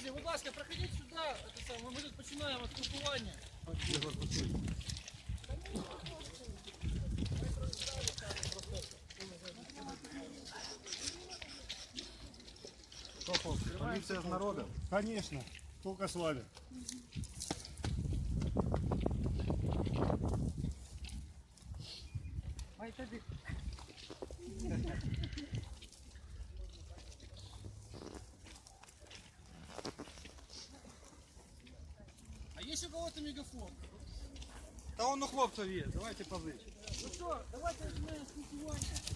Друзі, будь ласка, проходіть сюди. Це саме, Ми тут починаємо спілкування. Що, хлопці, поліція з народом? Конечно, только с вами. Та он у хлопців є, давайте позичимо. Ну що, давайте починаємо спілкування.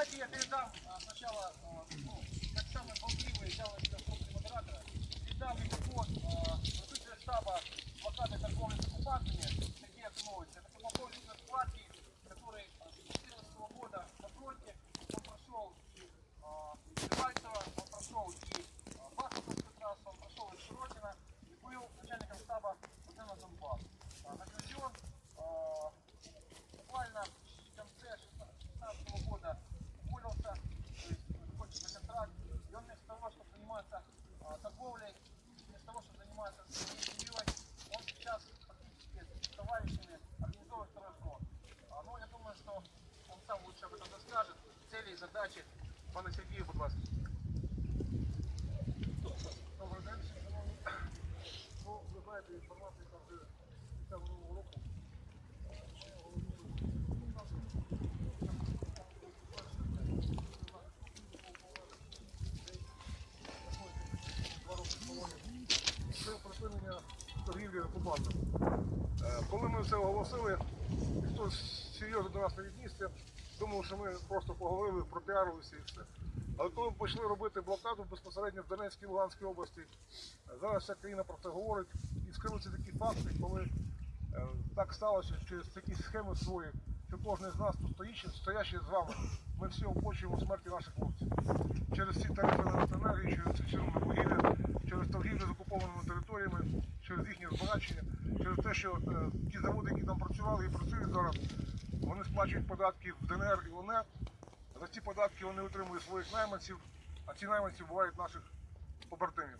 Давайте я передам а, сначала, а, ну, как самый болтливый, на припинення торгівлі окупантом. Е, Коли ми це оголосили, ніхто серйозно до нас не віднісся, думав, що ми просто поговорили, пропіарилися і все. Але коли ми почали робити блокаду безпосередньо в Донецькій і Луганській області, зараз вся країна про це говорить і скрилися такі факти, коли е, так сталося через такі схеми свої, що кожен з нас тут стоїть, стоящий з вами, ми всі оплачуємо смерті наших хлопців. Через ці тарифи на електроенергію, через ці ціну вугілля, через торгівлю з окупованими територіями, через їхнє збагачення, через те, що е, ті заводи, які там працювали і працюють зараз, вони сплачують податки в ДНР і ЛНР. За ці податки вони отримують своїх найманців, а ці найманці бувають наших побратимів.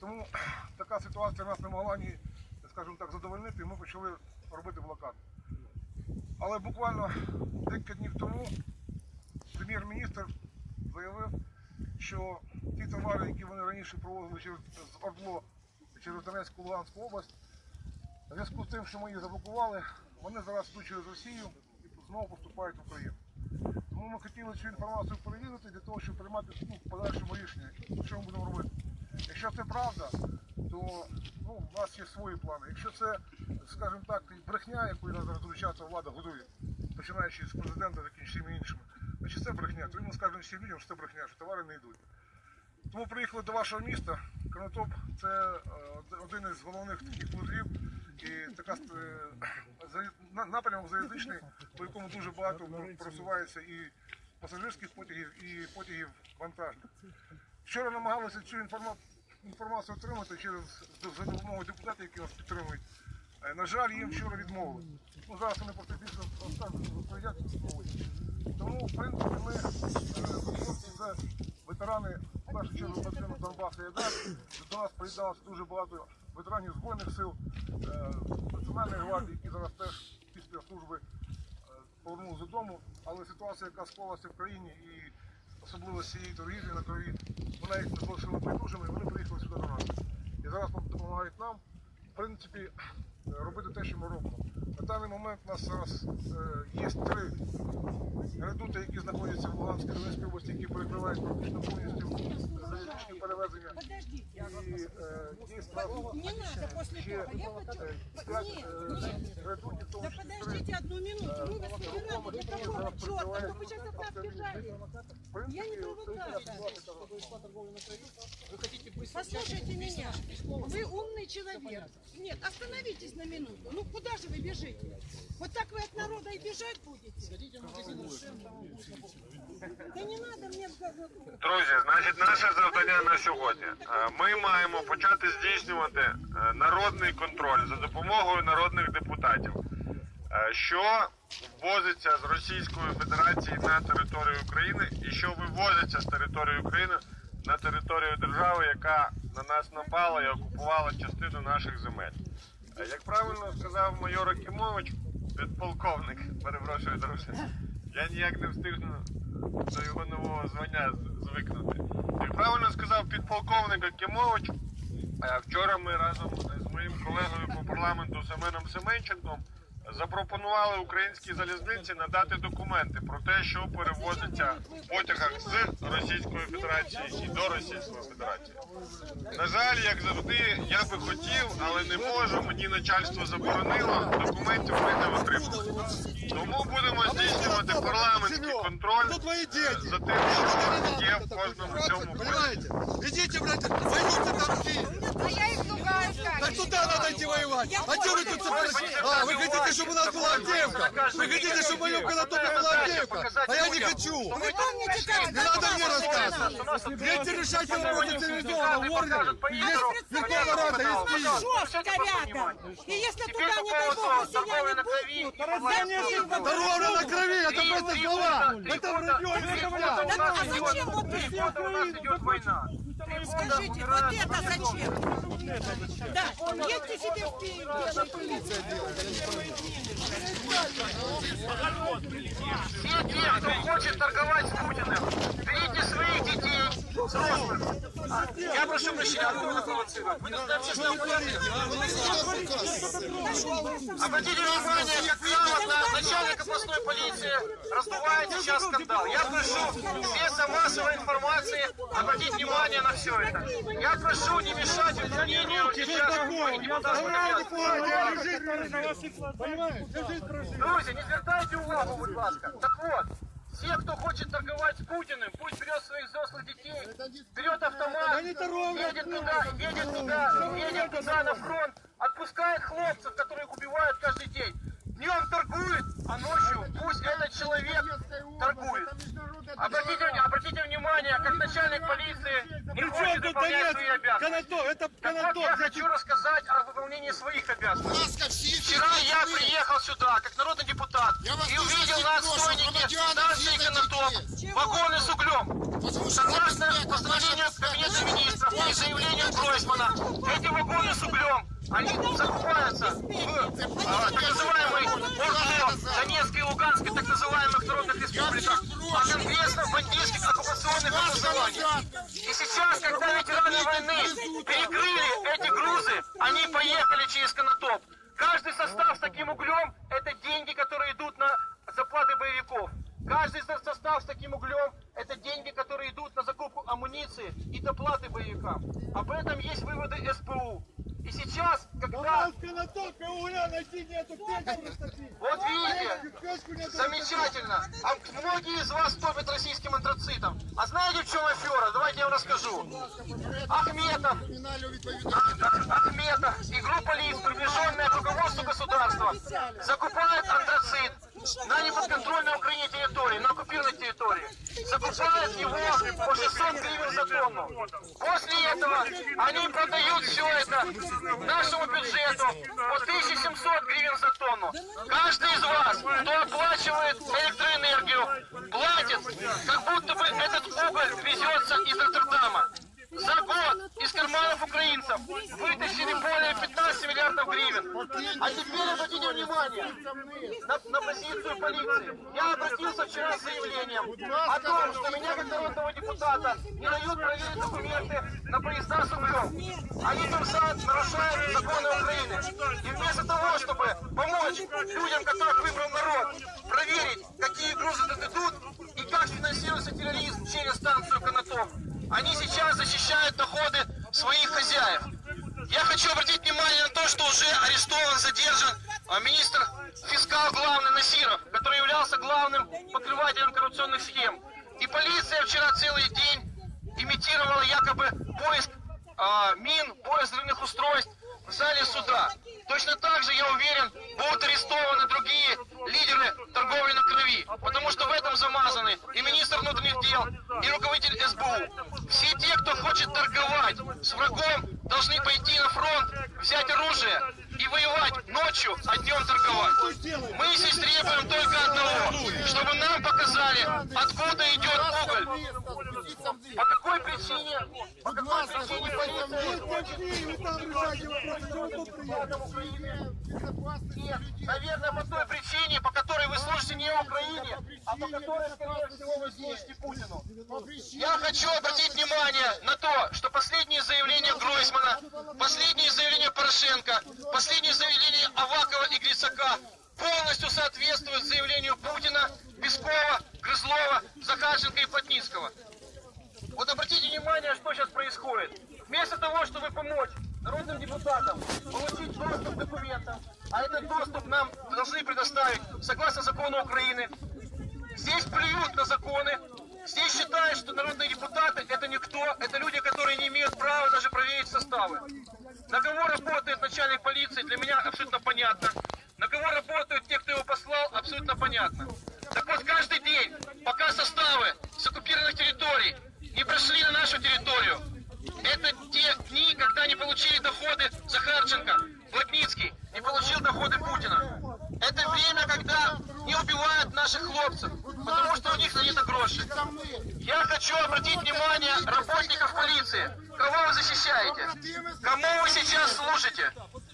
Тому така ситуація нас не могла ні, скажімо так, задовольнити, і ми почали робити блокаду. Але буквально декілька днів тому прем'єр-міністр заявив, що ті товари, які вони раніше провозили через Ордло через Донецьку Луганську область, в зв'язку з тим, що ми їх заблокували, вони зараз йдуть через Росію і знову поступають в Україну. Тому ми хотіли цю інформацію перевірити для того, щоб приймати ну, в подальшому рішення, що ми будемо робити. Якщо це правда, то ну, в нас є свої плани. Якщо це, скажімо так, брехня, якою нас дуже влада годує, починаючи з президента, закінчуючи іншими, значить це брехня, то ми скажемо всім людям, що це брехня, що товари не йдуть. Тому приїхали до вашого міста, Конотоп це е, один із головних таких вузлів і така е, напрямок залізничний, по якому дуже багато просувається і пасажирських потягів, і потягів вантажних. Вчора намагалися цю інформацію отримати через за допомогою депутатів, які нас підтримують. Е, На жаль, їм вчора відмовили. Ну, зараз вони про це більше розповідять. Тому, в принципі, ми це ветерани в першу чергу ветеранів Донбасу і АДАС. До нас приєдналося дуже багато ветеранів Збройних сил, е, Національної гвардії, які зараз теж після служби е, повернулися додому. Але ситуація, яка склалася в країні, і особливо з цієї торгівлі на крові, вона їх не залишила байдужими, і вони приїхали сюди до нас. І зараз допомагають нам, в принципі, робити те, що ми робимо. На даний момент у нас зараз е, є три редути, які знаходяться в Луганській Донецькій області, які перекривають практично повністю залізничні перевезення. Подождите. І е, є справа Не надо после ще того. Я хочу... е, п'ять Нет, е, нет. редутів, в тому Да числі три. подождите одну минуту. Мы вас собираем для такого четко. А то вы сейчас от нас бежали. В Я не принципі, це провокатор. ситуація така. Послушайте меня. Вы умный человек. Нет, остановитесь На минуту. Ну куда же вы бежите? Вот так вы от народа и бежать будете? Да не надо мне. Друзі, значить, наше завдання на сьогодні. Е, Ми маємо почати здійснювати е, народний контроль за допомогою народних депутатів, е, що ввозиться з Російської Федерації на територію України і що вивозиться з території України на територію держави, яка на нас напала і окупувала частину наших земель. Е, Як правильно сказав майор Акімович, підполковник, перепрошую, друзі, я ніяк не встигну до його нового звання звикнути. Як правильно сказав підполковник Акімович, е, вчора ми разом з моїм колегою по парламенту Семеном Семенченком запропонували українській залізниці надати документи про те, що перевозиться в потягах з Російської Федерації і до Російської Федерації. На жаль, як завжди, я би хотів, але не можу. Мені начальство заборонило. Документів ми не отримали. Тому будемо здійснювати парламентський контроль за тим, що є в кожному цьому? Идите, братья, воюйте там где. Так туда надо идти воевать. А что вы тут собрались? А, вы хотите, чтобы у нас была Авдеевка? Вы хотите, чтобы в моем Конотопе была Авдеевка? А я не хочу. Вы помните, как Не надо мне рассказывать. Видите, решайте вопросы телевизионного уровня. Есть Верховная Рада, есть Киев. И если туда, не дай бог, россияне Да ровно на крови, это просто слова. Это вранье, это вранье. А зачем вот это? Скажите, вот это зачем? Да, едьте себе в Киев, делайте. Все те, кто хочет торговать с Путиным, берите своих детей, взрослых. Я прошу прощения, мнение. Обратите внимание, как грамотно начальник областной полиции раздувает сейчас скандал. Я прошу средства массовой информации обратить внимание на все это. Я прошу не мешать мнению сейчас депутатского Друзі, не звертайте увагу, будь ласка. Так вот, все, кто хочет торговать с Путиным, пусть берет своих взрослых детей, берет автомат, едет туда, едет туда, едет туда на фронт, отпускает хлопцев, которых убивают каждый день. Днем торгует, а ночью пусть этот человек торгует. Обратите, обратите внимание, как начальник полиции не хочет выполнять свои обязанности. Это Так вот, я хочу рассказать о выполнении своих обязанностей. Вчера я приехал сюда, как народный депутат, и увидел на отстойнике вагоны с углем. Согласно постановлению Кабинета министров и заявлению Гройсмана, эти вагоны с углем, они закупаются в а, так называемый ОРДО, Донецкой и Луганской, так называемых народных республиках, а конкретно в бандитских оккупационных образованиях. И сейчас, когда ветераны войны перекрыли эти грузы, они поехали через Конотоп. Каждый состав с таким углем – это деньги, которые идут на заплаты боевиков. Каждый со- состав с таким углем – это деньги, которые идут на закупку амуниции и доплаты боевикам. Об этом есть выводы СПУ. И сейчас, когда... Вот видите, замечательно. А многие из вас топят российским антрацитом. А знаете, в чем афера? Давайте я вам расскажу. Ахметов, Ах- Ахметов и группа лиц, приближенная к руководству государства, закупают антрацит на неподконтрольной Украине территории, на оккупированной территории. Закупают его по 600 гривен за тонну. После этого они продают все это нашему бюджету по 1700 гривен за тонну. Каждый из вас, кто оплачивает электроэнергию, платит, как будто бы этот уголь везется из Роттердама. За год из карманов украинцев вытащили более 15 миллиардов гривен. А теперь обратите внимание на, на позицию полиции. Я обратился вчера с заявлением о том, что меня как народного депутата не дают проверить документы на поезда с углем. Они там сад нарушают законы Украины. И вместо того, чтобы помочь людям, которых выбрал народ, проверить, какие грузы тут идут и как финансируется терроризм через станцию Конотоп, они сейчас защищают доходы своих хозяев. Я хочу обратить внимание на то, что уже арестован, задержан а, министр фискал главный Насиров, который являлся главным покрывателем коррупционных схем. И полиция вчера целый день имитировала якобы поиск а, мин, поиск взрывных устройств в зале суда. Точно так же, я уверен, будут арестованы другие лидеры торговли на крови, потому что в этом замазаны и министр внутренних дел, и руководитель СБУ. Все те, кто хочет торговать с врагом, должны пойти на фронт, взять оружие и воевать ночью, а днем торговать. Мы здесь требуем только одного, чтобы нам показали, откуда идет уголь. По какой причине, по какой причине наверное, по той причине, по которой вы служите не Украине, а по которой, скорее всего, вы служите Путину. Я хочу обратить внимание на то, что последние заявления Гройсмана, последние заявления Порошенко, последние заявления Авакова и Грицака полностью соответствуют заявлению Путина, Пескова, Грызлова, Захарченко и Плотницкого. Вот обратите внимание, что сейчас происходит. Вместо того, чтобы помочь народным депутатам получить доступ к документам, а этот доступ нам должны предоставить согласно закону Украины, здесь плюют на законы, здесь считают, что народные депутаты это никто, это люди, которые не имеют права даже проверить составы. На кого работает начальник полиции, для меня абсолютно понятно. На кого работают те, кто его послал, абсолютно понятно. Так вот, каждый день, пока составы с оккупированных территорий не прошли на нашу территорию, это те дни, когда не получили доходы Захарченко, Плотницкий, не получил доходы Путина. Это время, когда не убивают наших хлопцев, потому что у них на это гроши. Я хочу обратить внимание работников полиции. Кого вы защищаете? Кому вы сейчас служите?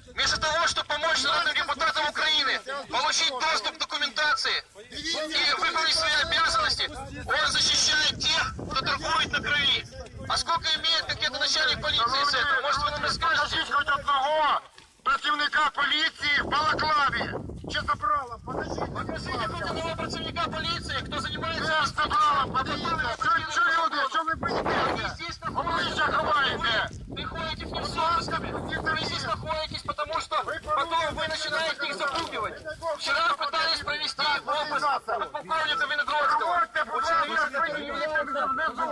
Вместо того, чтобы помочь народным депутатам Украины получить доступ к документации и выполнить свои обязанности, он защищает тех, кто торгует на крови. А сколько имеет какой-то начальник полиции с этого? Может, вы нам расскажете? Покажіть хоч одного працівника поліції в балаклаві. Чи забрала? Покажіть. Покажите хоть одного працівника полиции, кто занимается... Це ж забрала, подивіться. Що, що люди, що ви Они боїтеся? здесь Обличчя находятся. ховаєте. Вы ходите к ним с обысками. Вы здесь находитесь, потому что потом вы начинаете их запугивать. Вчера пытались провести обыск подполковника Виногродского. Проводьте, будь ласка, свої внизу.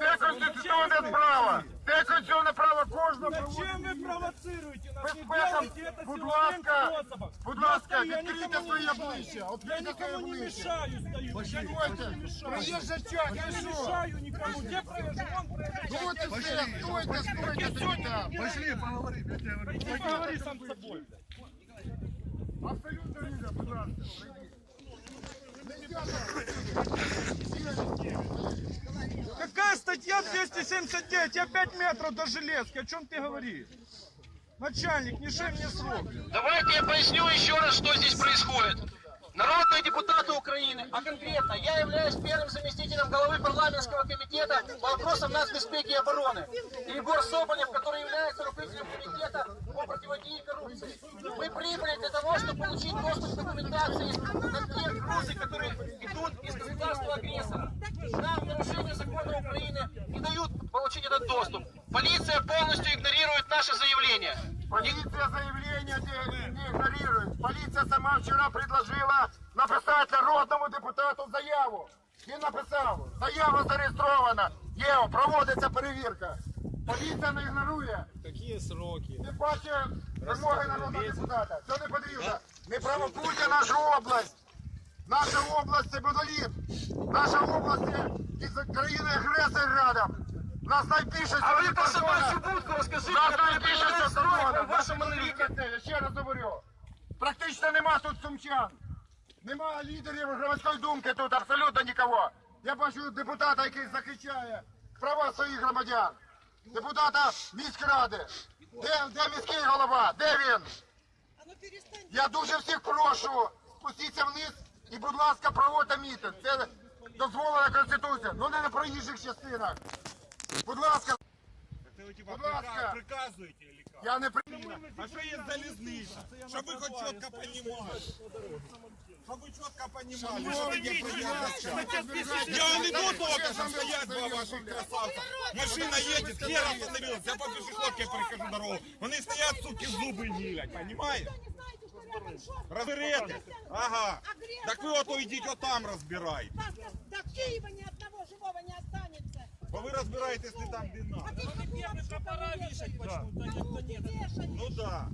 Це конституційне право. Це конституційне право кожного. Зачем вы провоцируете нас? Не Безпека, делайте это будь силовым ласка, способом. будь Я ласка, стою, я відкрийте никому своє не мешаю. обличчя. Я Відкрийте своє никому не обличчя. мешаю, стою. Я никому Стойте. не мешаю. Приїжджа часть, Я ви не що? мешаю никому. Где проезжай? Вон проезжай. Вот и все, стойте, стойте, стойте. Пошли, поговорим, я тебе говорю. Ты поговори сам с собой. Абсолютно вільно, будь ласка. Какая статья 279? Я 5 метров до железки. О чем ты говоришь? Начальник, не шей мне срок. Давайте я поясню еще раз, что здесь происходит. Народные депутаты Украины, а конкретно я являюсь первым заместителем главы парламентского комитета по вопросам нацбеспеки и обороны. И Егор Соболев, который является руководителем комитета по противодействию коррупции. Мы прибыли для того, чтобы получить доступ к документации на те грузы, которые идут из государства агрессора. Нам нарушение закона Украины не дают получить этот доступ. Полиция полностью игнорирует наши заявления. Полиция заявление не, не игнорирует. Полиция сама вчера предложила написати народному депутату заяву. Він написав, заява зареєстрована. Є, проводиться перевірка. Поліція не ігнорує. Какие сроки? Тим паче вимоги народного депутата. Це не потрібно. Не провокуйте нашу область. Наша область це моноліт. Наша область це країни агресор рядом. Нас найбільше А ви про собачу будку розкажіть, Нас найбільше це стройку в вашому Наші Я ще раз говорю. Практично нема тут сумчан. Нема лідерів громадської думки тут, абсолютно нікого. Я бачу депутата, який захищає права своїх громадян. Депутата міськради. Де, де міський голова? Де він? Я дуже всіх прошу, спустіться вниз і, будь ласка, проводьте мітинг. Це дозволена Конституція. Ну не на проїжджих частинах. Будь ласка, будь ласка. Приказуєте или як? Я не при... А що є залізниця? Щоб ви хоч чітко понімали. Щоб ви чітко понімали, що таке приїзд. Я не до того, що стоять два ваших красавця. Машина їде, хер остановилась, я по пішохідці перехожу дорогу. Вони стоять, суки, зуби гілять, понімаєте? Вы не знаете, что рядом жестко. Розберете? Ага. Так ви ото йдіть отам розбирайте. Вас до, до Киева ни одного живого не останется. Бо ви розбираєтесь не там, де надо. А ты какую прапора вешать почему-то? Ну да.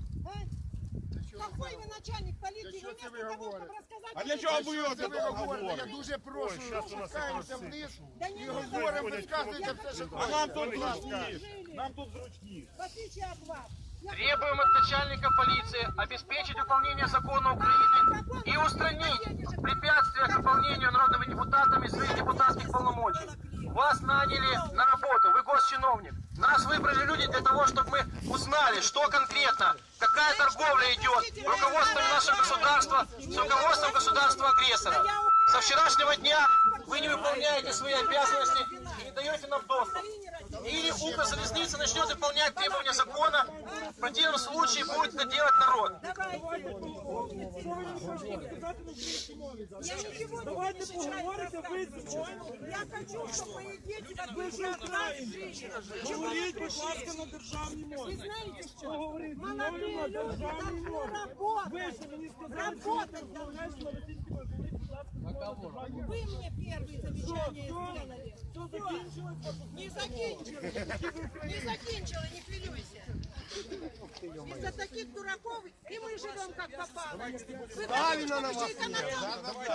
Какой вы начальник полиции? Вы вместо того, чтобы рассказать... А для чого ви оце Я говорите? дуже прошу, спускаємося вниз Да не і надо. говоримо, розказуйте все, що А нам тут хочете. зручніше. Нам тут зручніше. В отличие от вас. Я Требуем от начальника полиции обеспечить выполнение закона Украины и устранить препятствия к выполнению народными депутатами своих Я ничего Давайте поговорите, Я хочу, чтобы мои дети как бы жили. Говоріть, будь ласка, на державній мові. Вы знаете что? Молодые люди должны работать. Работать должны. Вы мне первые замечания сделали. Всё. Не закінчили. Не закінчили, не хвилюйся. Из-за таких дураков и мы живем как попало. Вы Правильно на вас.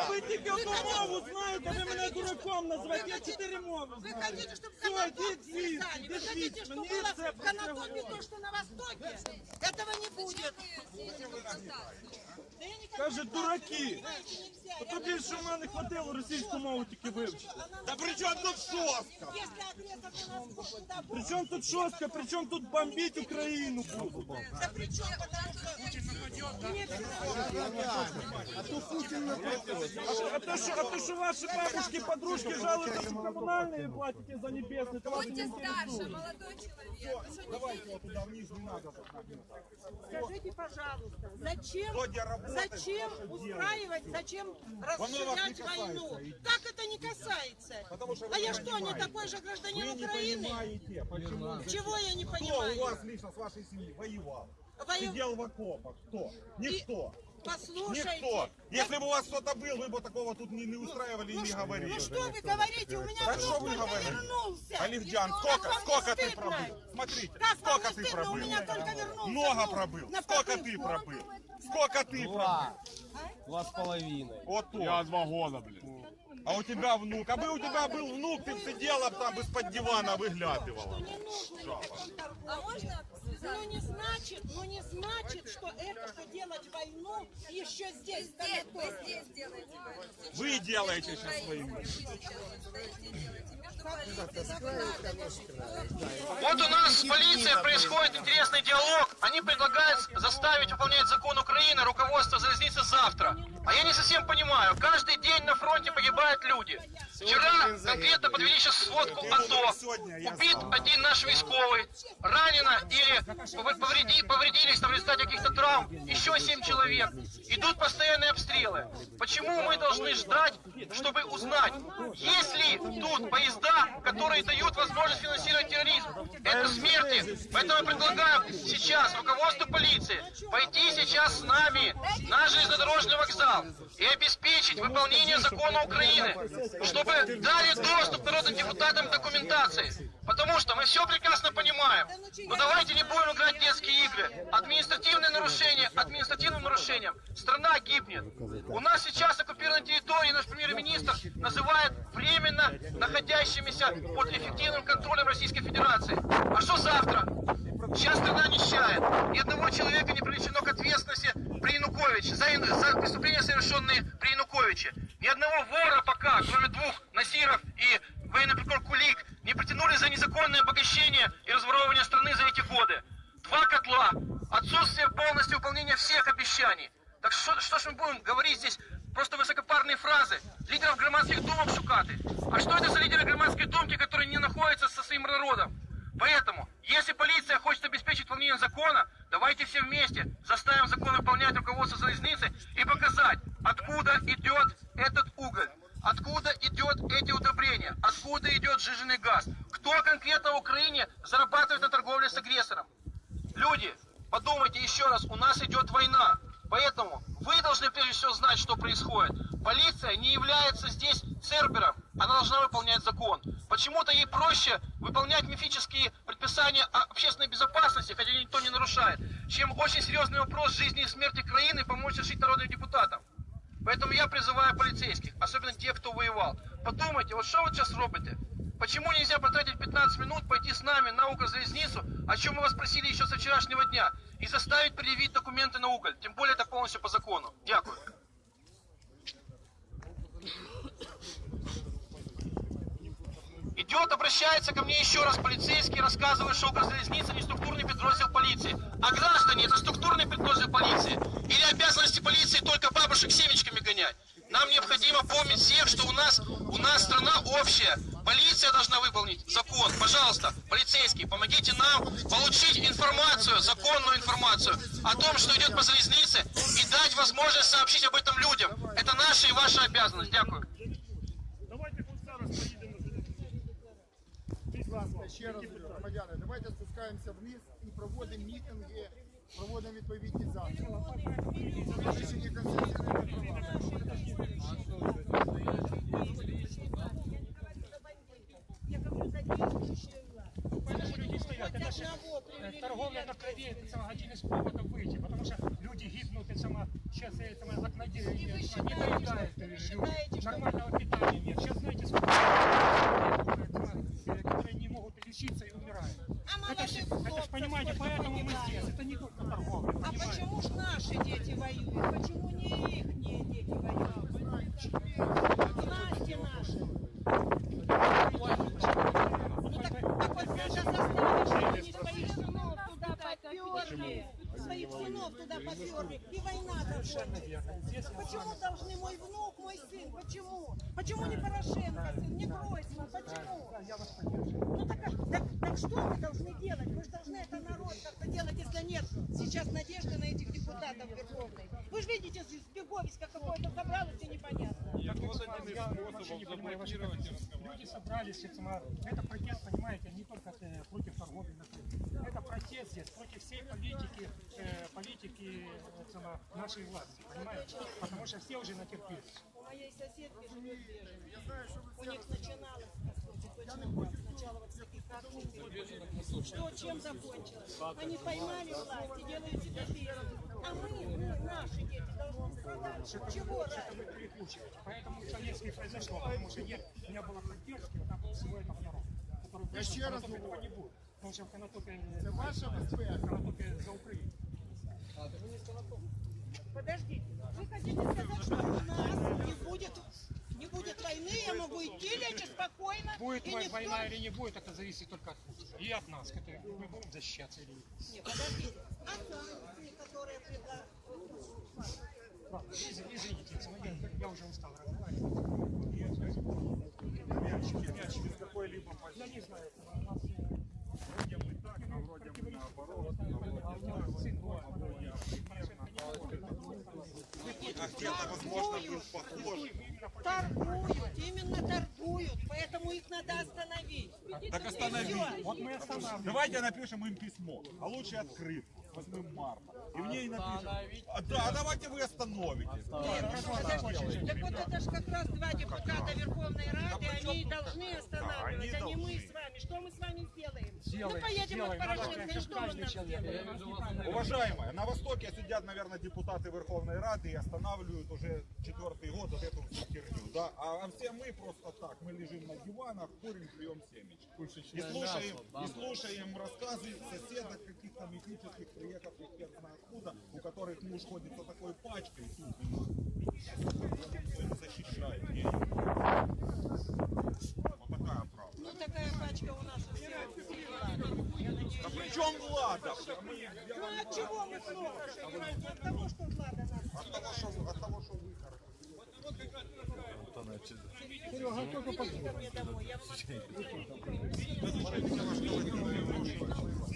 Ви тільки одну мову знаєте, ви мене дураком називаєте. Я чотири мови Вы знаю. хотите, чтобы Всё, канатоп идите звідси, связали? Вы идите хотите, звідси. чтобы Мені было це в канатопе то, что на Востоке? Этого не будет. Да я никогда Каже, не дураки. Знаете, нельзя. Я Тобі що в мене хватило російську мову тільки вивчити. Да при чому тут шостка? Если агрессор у нас туда будет, Причому тут шостка, причому тут бомбіть Україну буду. да при чем? Потому что... Нет, А то, що, а то, що ваші бабушки, подружки жалуються, що комунальні платите за небесне, то вас не інтересує. молодой человек. Вы что, не Скажите, пожалуйста, зачем, Вроде работает, зачем устраивать, зачем расширять войну? Как это не касается? А я что, не такой же гражданин Украины? Понимаете, почему? Чего я не Кто у понимаю? вас лично с вашей семьи воевал? Вою- Сидел в окопах? Кто? Никто. Послушайте. Никто. Если бы у вас кто-то был, вы бы такого тут не, не устраивали и не говорили. Ну что вы говорите? У меня что вы только говорите? вернулся. Оливьян, Как сколько, сколько ты пробыл? Смотрите, Как сколько ты стыдно? У пробыл? меня только вернулся. Много ну, пробыл. на Сколько ты пробыл? Сколько ты пробыл? Два с половиной. Вот то. Я два года, блин. А у тебя внук. А бы у тебя был внук, ты бы сидела б там из-под дивана выглядывала. Не нужно. А можно Ну не значит, ну не значит, что это, что делать войну еще здесь, здесь, здесь делаете войну? Вы делаете сейчас войну. Вы сейчас стоите и делаете. Вот у нас с полицией происходит интересный диалог. Они предлагают заставить выполнять закон Украины руководство залезницы завтра. А я не совсем понимаю. Каждый день на фронте погибают люди. Вчера конкретно подвели сейчас сводку АТО. Убит один наш військовый, ранено или повр- повреди- повредились там в результате каких-то травм еще семь человек. Идут постоянные обстрелы. Почему мы должны ждать, чтобы узнать, есть ли тут поезда, которые дают возможность финансировать терроризм? Это смерти. Поэтому я предлагаю сейчас руководству полиции пойти сейчас с нами на железнодорожный вокзал и обеспечить выполнение закона Украины, чтобы дали доступ народным депутатам документации. Потому что мы все прекрасно понимаем. Но давайте не будем играть в детские игры. Административные нарушения административным нарушением. Страна гибнет. У нас сейчас оккупированные территории наш премьер-министр называет временно находящимися под эффективным контролем Российской Федерации. А что завтра? Сейчас страна нищает. Ни одного человека не привлечено к ответственности при Януковиче, за, за преступления, совершенные при Януковиче. Ни одного вора пока, кроме двух Насиров и военный прокурор Кулик, не притянули за незаконное обогащение и разворовывание страны за эти годы. Два котла, отсутствие полностью выполнения всех обещаний. Так что, что ж мы будем говорить здесь просто высокопарные фразы? Лидеров громадских думок шукати. А что это за лидеры громадской думки, которые не находятся со своим народом? Поэтому, если полиция хочет обеспечить выполнение закона, давайте все вместе заставим закон выполнять руководство залезницы и показать, откуда идет этот уголь, откуда идет эти удобрения, откуда идет жиженый газ, кто конкретно в Украине зарабатывает на торговле с агрессором. Люди, подумайте еще раз, у нас идет война. Поэтому вы должны прежде всего знать, что происходит. Полиция не является здесь цербером, она должна выполнять закон. Почему-то ей проще выполнять мифические предписания общественной безопасности, хотя никто не нарушает, чем очень серьезный вопрос жизни и смерти краины помочь решить народным депутатам. Поэтому я призываю полицейских, особенно тех, кто воевал, подумайте, вот что вы сейчас робите? Почему нельзя потратить 15 минут, пойти с нами на Укрзалезницу, о чем мы вас просили еще со вчерашнего дня, и заставить предъявить документы на уголь? Тем более это полностью по закону. Дякую. Идет, обращается ко мне еще раз полицейский, рассказывает, что Укрзалезница не структурный подроздел полиции. А граждане это структурный подроздел полиции. Или обязанности полиции только бабушек семечками гонять. Нам необходимо помнить всех, что у нас, у нас страна общая. Полиция должна выполнить закон. Пожалуйста, полицейские, помогите нам получить информацию, законную информацию о том, что идет по залезнице, и дать возможность сообщить об этом людям. Это наша и ваша обязанность. Дякую. Будь ласка, ще раз громадяни, давайте спускаємося вниз і проводимо мітинги, проводимо відповідні заходи. Вирішення конституційної права. Я говорю, за действующую власть. Поэтому люди стоят. Это же Одного э, привели торговля на крови, это самое, один из поводов выйти, потому что люди гибнут, это самое, сейчас это самое, окноделье, И вы не считаете, доедают что- вы люди, считаете, что- нормального питания нет. Сейчас Поперли. Своих сынов туда поперли. И война закончится. Почему должны мой внук, мой сын? Почему? Почему не Порошенко сын, не Гройсман? Почему? Так, что мы должны делать? Мы же должны это народ как-то делать, если нет сейчас надежды на этих депутатов Верховной. Вы же видите, сбеговиська какое-то собралось и непонятно. Я не понимаю ваши позиции. Люди собрались, это, это протест, понимаете, не только э, против торговли на рынке. Это протест здесь против всей политики, э, политики э, это нашей власти, понимаете? Потому что все уже натерпелись. У моей соседки живет беженец. У них начиналось, так. Сначала вот с таких акций. Что чем закончилось? Они поймали власть и делают себя беженцами. А мы, мы, наши дети должны страдать. Чего ради? Поэтому советский произошло, потому что нет, не было поддержки вот так вот всего этого народа. Я вышел, ще раз говорю. этого не будет. Потому что в Конотопе, Це ваша безпека. Конотопе за Украину. Подождите, вы хотите сказать, что у нас не будет, не будет войны, я могу лечь спокойно, Будет и никто... война или не будет, это зависит только от Путина. И от нас, которые мы будем защищаться или нет. Не, подождите. А санкции, которые предлагают... Ладно, из- извините, я, я уже устал разговаривать. Я Мячики, мячики какой-либо Я не знаю, у нас э, Вроде бы так, а вроде бы наоборот. а А где-то, возможно, был похож. Торгуют, именно торгуют, поэтому их надо остановить. Так И останови. всё. Вот мы останавливаем. Давайте напишем им письмо, а лучше открытку, 8 марта. И в ней напишем. А, да, а давайте вы остановите. Нет, ну. Так вот это же как раз два депутата Верховной Рады, они и должны останавливать, а не мы с вами. Что мы с вами сделаем? Мы поедем от Порошенко, и что мы нам сделаем? Уважаемые, на Востоке сидят, наверное, депутаты Верховной Рады и останавливают уже четвертый год вот эту херню, да? А, а все мы просто так, мы лежим на диванах, курим, пьем семечки. И слушаем, и слушаем рассказы соседок каких-то мифических, приехавших хер знает откуда, у которых муж ходит за такой пачкой, тут, защищает. Вот такая правда. Ну такая пачка у нас у всех. А при чем Влада? Мы, Ну от чего мы плохо живем? От того, что Влада нас от того, что, от того, что вы Идите ко мне домой, я вам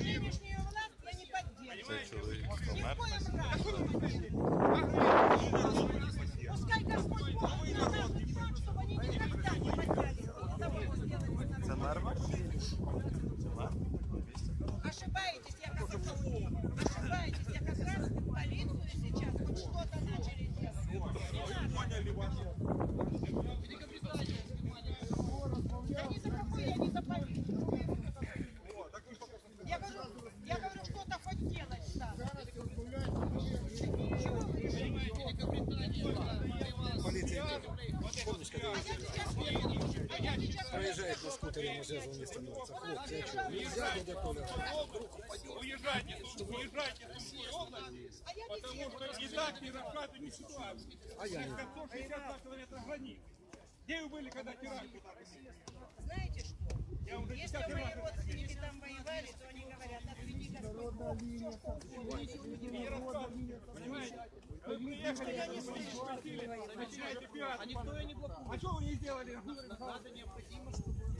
Нынешнюю власть я не поддерживаю. Ни в коем разе. Пускай Господь Бог нам даст так, чтобы они никогда не поднялись. Того сделать надо. Ошибаетесь, я как раз ошибаетесь, я как раз полицию сейчас хоть что-то начали делать. Не надо. Да не за какой, я не за полицию. Я говорю, я говорю, что-то хоть делать надо. Чего вы решили? А я сейчас а я сейчас Проезжает на скутере, на жезл не становится. Хлопцы, нельзя, дядя Коля. Уезжайте, уезжайте в Сумскую область, А я не потому что не так не рассказывайте ситуацию. А я 162 километра границы. Где вы были, когда теракты так были? Знаете что? Я уже Если мои родственники там воевали, то они говорят, отведи Господь Бог, все, что угодно. не понимаете? Вы приехали, я не спросили, начинаете пиар. А никто и не блокует. А что вы не сделали? Надо необходимо, чтобы не.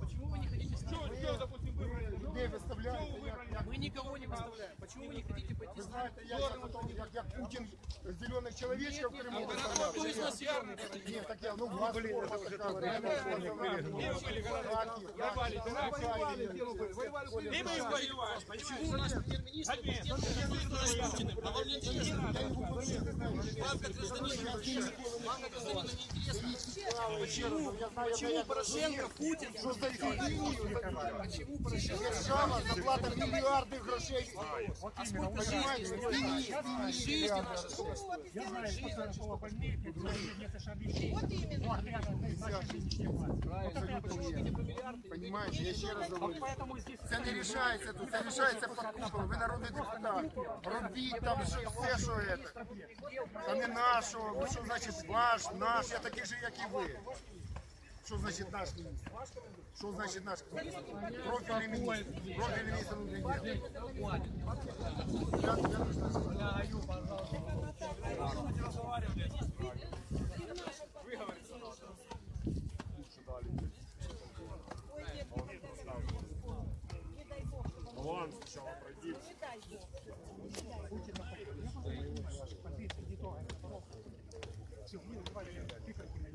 Почему вы не хотите Что, что, допустим, выбрали? Людей виставляють, як, як Мы никого не выставляем. Почему вы не хотите пойти ви знаєте, я як, потім, як, як Путін зелених чоловічків в Криму виставляв. Ні, так я, ну, у вас форма така, реально, Воевали, И мы воевали. Почему у нас премьер-министр с Путиным? А вам не интересно? Вам как гражданину, вам как гражданину не интересно? Почему, Почему Порошенко, Путин, що за лінію держава заплата мільярди грошей. Понимаете, жизнь наша. Я знаю, что такого больных, нет, это же объяснение. Вот именно. Понимаете, я ще раз говорю. Поэтому здесь Це не рішається тут, це рішається подкупом. Ви народний депутат. Робіть там що, все, що це. Та не нашого. Ви що значить ваш, наш, я такий же, як і ви. Що значить наш міністр? Що значить наш профільний міністр? Профільний міністр внутрішніх дел. Я- я- Ой, нет, не повторяй.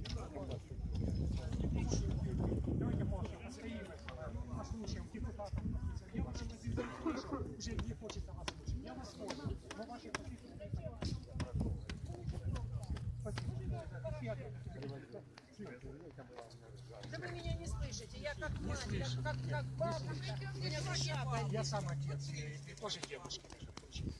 Не я слышу, не. Я. Да вы меня не слышите, я как мать, я как, как бабушка, меня душа болит. Я сам отец, и, и тоже девушка, между прочим.